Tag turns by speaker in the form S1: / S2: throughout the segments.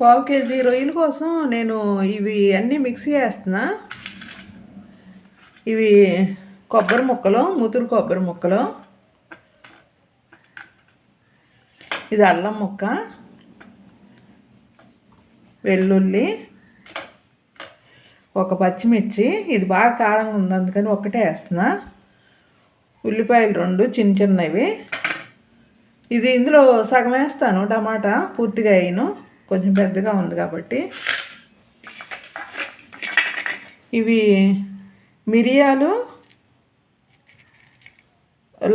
S1: పావు కేజీ రొయ్యల కోసం నేను ఇవి అన్నీ మిక్సీ వేస్తున్నా ఇవి కొబ్బరి ముక్కలు ముతురు కొబ్బరి ముక్కలు. ఇది అల్లం ముక్క. వెల్లుల్లి. ఒక పచ్చిమిర్చి. ఇది బాగా కారంగా ఉంది అందుకని ఒకటే వేస్తున్నా. ఉల్లిపాయలు రెండు చిన్న చిన్నవి. ఇది ఇందులో సగం వేస్తాను టమాటా పూర్తిగా అయిను కొంచెం పెద్దగా ఉంది కాబట్టి. ఇవి మిరియాలు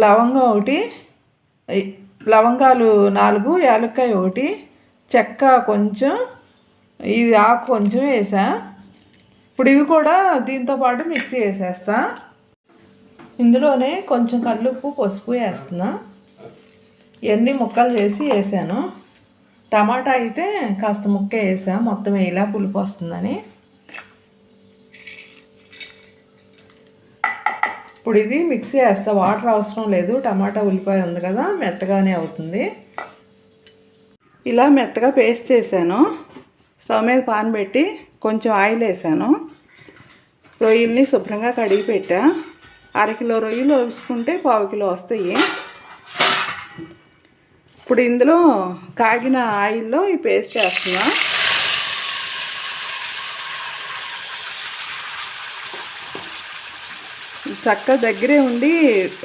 S1: లవంగం ఒకటి లవంగాలు నాలుగు యాలక్కాయ ఒకటి చెక్క కొంచెం ఇది ఆకు కొంచెం వేసా. ఇప్పుడు ఇవి కూడా దీంతో పాటు మిక్సీ వేసేస్తా. ఇందులోనే కొంచెం కల్లుప్పు పసుపు వేస్తున్నా. ఇవన్నీ ముక్కలు చేసి వేసాను. టమాటా అయితే కాస్త ముక్క వేసా. మొత్తం ఇలా పులుపు వస్తుందని. ఇప్పుడు ఇది మిక్సీ వేస్తా. వాటర్ అవసరం లేదు. టమాటా ఉల్లిపాయ ఉంది కదా మెత్తగానే అవుతుంది. ఇలా మెత్తగా పేస్ట్ చేశాను. స్టవ్ మీద పాన్ పెట్టి కొంచెం ఆయిల్ వేసాను. రొయ్యల్ని శుభ్రంగా కడిగి పెట్టా. అరకిలో రొయ్యలు వేసుకుంటే పావు కిలో వస్తాయి. ఇప్పుడు ఇందులో కాగిన ఆయిల్లో ఈ పేస్ట్ వేస్తున్నా చక్క దగ్గరే ఉండి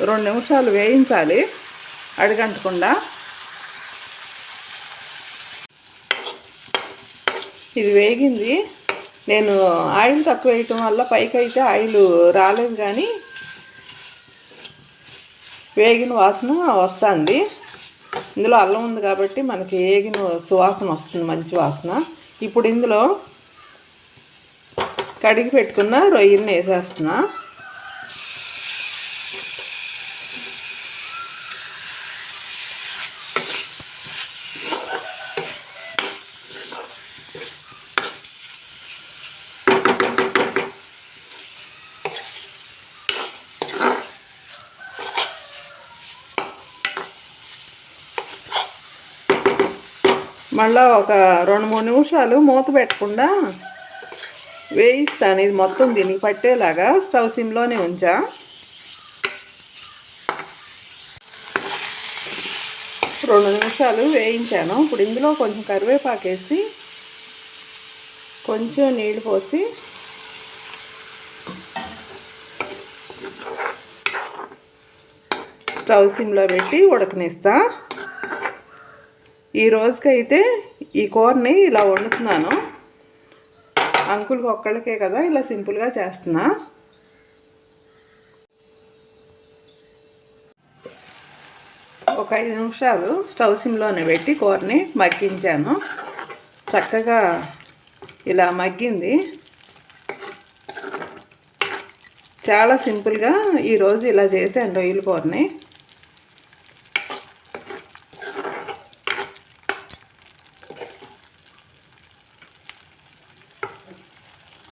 S1: రెండు నిమిషాలు వేయించాలి అడగంటకుండా. ఇది వేగింది. నేను ఆయిల్ తక్కువ వేయటం వల్ల పైకి అయితే ఆయిల్ రాలేదు కానీ వేగిన వాసన వస్తుంది. ఇందులో అల్లం ఉంది కాబట్టి మనకి వేగిన సువాసన వస్తుంది మంచి వాసన. ఇప్పుడు ఇందులో కడిగి పెట్టుకున్న రొయ్యని వేసేస్తున్నా. మళ్ళీ ఒక రెండు మూడు నిమిషాలు మూత పెట్టకుండా వేయిస్తాను. ఇది మొత్తం దీనికి పట్టేలాగా స్టవ్ సిమ్లోనే ఉంచా. రెండు నిమిషాలు వేయించాను. ఇప్పుడు ఇందులో కొంచెం కరివేపాకు వేసి కొంచెం నీళ్ళు పోసి స్టవ్ సిమ్లో పెట్టి ఉడకనిస్తా. ఈ రోజుకైతే ఈ కూరని ఇలా వండుతున్నాను. అంకుల్కి ఒక్కళ్ళకే కదా ఇలా సింపుల్గా చేస్తున్నా. ఒక ఐదు నిమిషాలు స్టవ్ సిమ్లోనే పెట్టి కూరని మగ్గించాను. చక్కగా ఇలా మగ్గింది. చాలా సింపుల్గా ఈరోజు ఇలా చేశాను రొయ్యల కూరని.